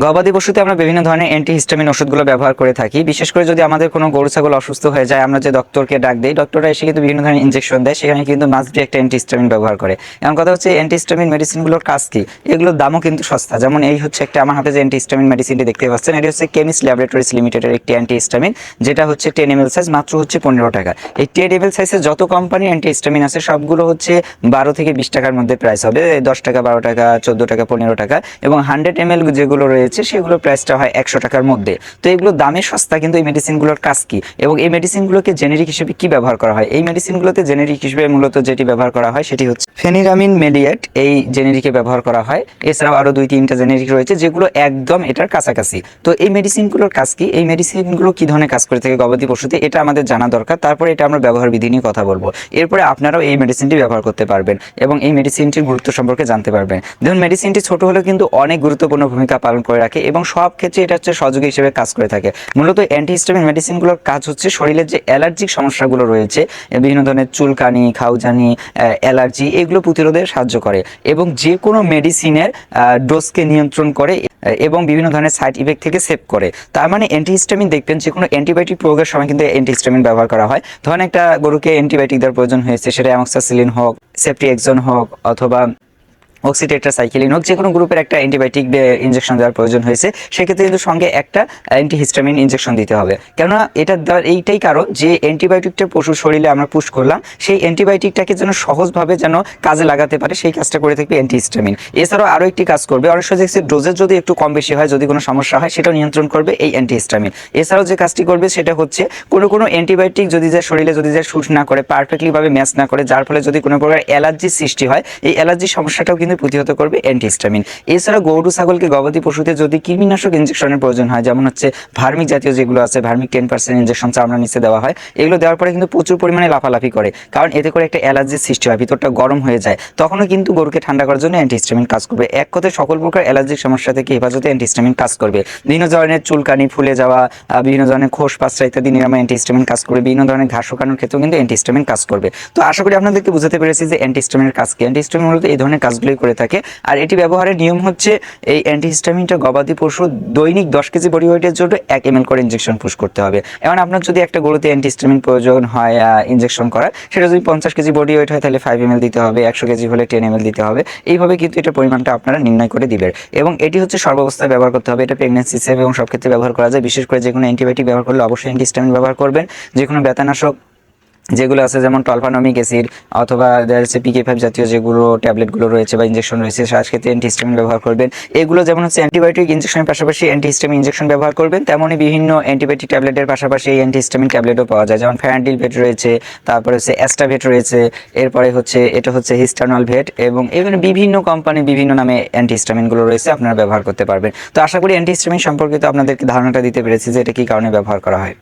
গবাদি পশুতে আমরা বিভিন্ন ধরনের অ্যান্টিহিস্টামিন ওষুধগুলো ব্যবহার করে থাকি। বিশেষ করে যদি আমাদের কোনো গরু, ছাগল অসুস্থ হয়ে যায়, আমরা যে ডক্টরকে ডাক দিই ডক্টররা এসে কিন্তু বিভিন্ন ধরনের ইনজেকশন দেয়, সেখানে কিন্তু মাস্ট একটা অ্যান্টিহিস্টামিন ব্যবহার করে। এমন কথা হচ্ছে অ্যান্টিহিস্টামিন মেডিসিনগুলোর কাজ কি? এগুলোর দামও কিন্তু সস্তা। যেমন এই হচ্ছে একটা, আমার হাতে যে অ্যান্টিহিস্টামিন মেডিসিনটি দেখতে পাচ্ছেন, এটি হচ্ছে কেমিস্ট ল্যাবরেটরিজ লিমিটেডের একটি অ্যান্টি অ্যান্টিহিস্টামিন যেটা হচ্ছে টেন এম সাইজ মাত্র হচ্ছে পনেরো টাকা। এই টেন এম সাইজের যত কোম্পানির অ্যান্টিহিস্টামিন আছে, সবগুলো হচ্ছে বারো থেকে বিশ টাকার মধ্যে প্রাইস হবে। দশ টাকা, বারো টাকা, চোদ্দ টাকা, পনেরো টাকা এবং হান্ড্রেড এম যেগুলো রয়েছে সেগুলো প্রাইসটা হয় একশো টাকার মধ্যে। তো এগুলো দামে সস্তা, কিন্তু এই মেডিসিনগুলোর কাজ কি? এবং এই মেডিসিনগুলোকে জেনেরিক হিসেবে কি ব্যবহার করা হয়? এই মেডিসিনগুলোতে জেনেরিক হিসেবে মূলত যেটি ব্যবহার করা হয়, সেটি হচ্ছে ফেনিরামিন মেলিয়েট এই জেনেরিকে ব্যবহার করা হয়। এছাড়াও আরও দুই, তিনটা জেনেরিক রয়েছে, যেগুলো একদম এটার কাছাকাছি। তো এই মেডিসিনগুলোর কাজ কি? এই মেডিসিনগুলো কি ধরনের কাজ করে থাকে গবাদি পশুতে এটা আমাদের জানা দরকার। তারপরে এটা আমরা ব্যবহার বিধি নিয়ে কথা বলব। এরপরে আপনারাও এই মেডিসিনটি ব্যবহার করতে পারবেন এবং এই মেডিসিনটির গুরুত্ব সম্পর্কে জানতে পারবেন। দেখুন মেডিসিনটি ছোট হলেও কিন্তু অনেক গুরুত্বপূর্ণ ভূমিকা পালন করে রাখে এবং সব ক্ষেত্রে এটা হচ্ছে সহযোগী হিসেবে কাজ করে থাকে। মূলত অ্যান্টিহিস্টামিন মেডিসিনগুলোর কাজ হচ্ছে শরীরের যে অ্যালার্জিক সমস্যাগুলো রয়েছে, বিভিন্ন ধরনের চুলকানি, খাউজানি অ্যালার্জি, এগুলো প্রতিরোধে সাহায্য করে এবং যে কোনো মেডিসিনের ডোজকে নিয়ন্ত্রণ করে এবং বিভিন্ন ধরনের সাইড ইফেক্ট থেকে সেভ করে। তার মানে অ্যান্টিহিস্টামিন দেখবেন যে কোনো অ্যান্টিবায়োটিক প্রয়োগের সময় কিন্তু অ্যান্টিহিস্টামিন ব্যবহার করা হয়। ধরেন একটা গরুকে অ্যান্টিবায়োটিক দেওয়ার প্রয়োজন হয়েছে, সেটা অ্যামক্সাসিলিন হোক সেফটি একজন হোক, অথবা অক্সিটেট্রাসাইক্লিন হোক যে কোনো গ্রুপের একটা অ্যান্টিবায়োটিক ইনজেকশন দেওয়ার প্রয়োজন হয়েছে, সেক্ষেত্রে কিন্তু সঙ্গে একটা অ্যান্টিহিস্টামিন ইনজেকশন দিতে হবে। কেননা এটা দেওয়ার এইটাই কারণ যে অ্যান্টিবায়োটিকটা পশুর শরীরে আমরা পুশ করলাম, সেই অ্যান্টিবায়োটিকটাকে যেন সহজভাবে যেন কাজে লাগাতে পারে, সেই কাজটা করে থাকবে অ্যান্টিহিস্টামিন এছাড়াও আরও একটি কাজ করবে অনেক সময় দেখছি ডোজের যদি একটু কম বেশি হয়, যদি কোনো সমস্যা হয়, সেটাও নিয়ন্ত্রণ করবে এই অ্যান্টিহিস্টামিন এছাড়াও যে কাজটি করবে, সেটা হচ্ছে কোনো কোনো অ্যান্টিবায়োটিক যদি যে শরীরে যদি যে শুট না করে পারফেক্টলিভাবে ম্যাচ না করে, যার ফলে যদি কোনো প্রকার অ্যালার্জির সৃষ্টি হয়, এই অ্যালার্জির সমস্যাটাও কিন্তু প্রতিহত করবে অ্যান্টিহিস্টামিন এছাড়া গরু, ছাগলকে গবাদি পশুতে যদি কৃমিনাশক ইনজেকশনের প্রয়োজন হয়, যেমন হচ্ছে ভার্মিক জাতীয় যেগুলো আছে, ভার্মিক টেন পার্সেন্ট ইনজেকশন চামড়া নিচে দেওয়া হয়, এগুলো দেওয়ার পরে কিন্তু প্রচুর পরিমাণে লাফালাফি করে, কারণ এতে করে একটা অ্যালার্জির সৃষ্টি হয়, ভিতরটা গরম হয়ে যায়। তখনও কিন্তু গরুকে ঠান্ডা করার জন্য অ্যান্টিহিস্টামিন কাজ করবে। এক কথায় সকল প্রকার অ্যালার্জিক সমস্যা থেকে হেফাজতে অ্যান্টিহিস্টামিন কাজ করবে। বিভিন্ন ধরনের চুলকানি, ফুলে যাওয়া বিভিন্ন ধরনের খোস পাঁচটা ইত্যাদি নিরাময় অ্যান্টিহিস্টামিন কাজ করবে। বিভিন্ন ধরনের ঘাস শুকানোর ক্ষেত্রেও কিন্তু অ্যান্টিহিস্টামিন কাজ করবে। তো আশা করি আপনাদেরকে বুঝাতে পেরেছি যে অ্যান্টিহিস্টামিনের কাজ কি? অ্যান্টিহিস্টামিন মূলত এই ধরনের কাজগুলোই করে থাকে। আর এটি ব্যবহারের নিয়ম হচ্ছে এই অ্যান্টিহিস্টামিনটা গবাদি পশু দৈনিক দশ কেজি বডি ওয়েটের জন্য এক এম করে ইনজেকশন পুশ করতে হবে। এখন আপনার যদি একটা গরুতে অ্যান্টিহিস্টামিন প্রয়োজন হয় ইনজেকশন করার, সেটা যদি পঞ্চাশ কেজি বডি ওয়েট হয়, তাহলে ফাইভ এম দিতে হবে, একশো কেজি হলে টেন এম দিতে হবে। এইভাবে কিন্তু এটা পরিমাণটা আপনারা নির্ণয় করে দিবেন। এবং এটি হচ্ছে সর্বাবস্থায় ব্যবহার করতে হবে। এটা প্রেগনেন্সি সেভ এবং সব ক্ষেত্রে ব্যবহার করা যায়। বিশেষ করে যে কোনো অ্যান্টিবায়োটিক ব্যবহার করলে অবশ্যই অ্যান্টিহিস্টামিন ব্যবহার করবেন। যে কোনো ব্যথানাশক যেগুলো আছে, যেমন টলফানমিক অ্যাসিড অথবা যাচ্ছে পিকে ফাইভ জাতীয় যেগুলো ট্যাবলেটগুলো রয়েছে বা ইনজেকশন রয়েছে শ্বাস ক্ষেত্রে ব্যবহার করবেন। এগুলো যেমন হচ্ছে অ্যান্টিবায়োটিক ইনজেকশনের পাশাপাশি অ্যান্টিহিস্টামিন ইঞ্জেকশন ব্যবহার করবেন, তেমনই বিভিন্ন অ্যান্টিবায়োটিক ট্যাবলেটের পাশাপাশি এই অ্যান্টিহিস্টামিন ট্যাবলেটও পাওয়া যায়। যেমন ফ্যারান্ডিল ভেট রয়েছে, তারপরে হচ্ছে অ্যাস্টাভেট রয়েছে, এরপরে হচ্ছে এটা হচ্ছে হিস্টানল ভেট এবং এখানে বিভিন্ন কোম্পানি বিভিন্ন নামে অ্যান্টিহিস্টামিনগুলো রয়েছে, আপনারা ব্যবহার করতে পারবেন। তো আশা করি অ্যান্টিহিস্টামিন সম্পর্কিত আপনাদেরকে ধারণাটা দিতে পেরেছি যে এটা কী কারণে ব্যবহার করা হয়।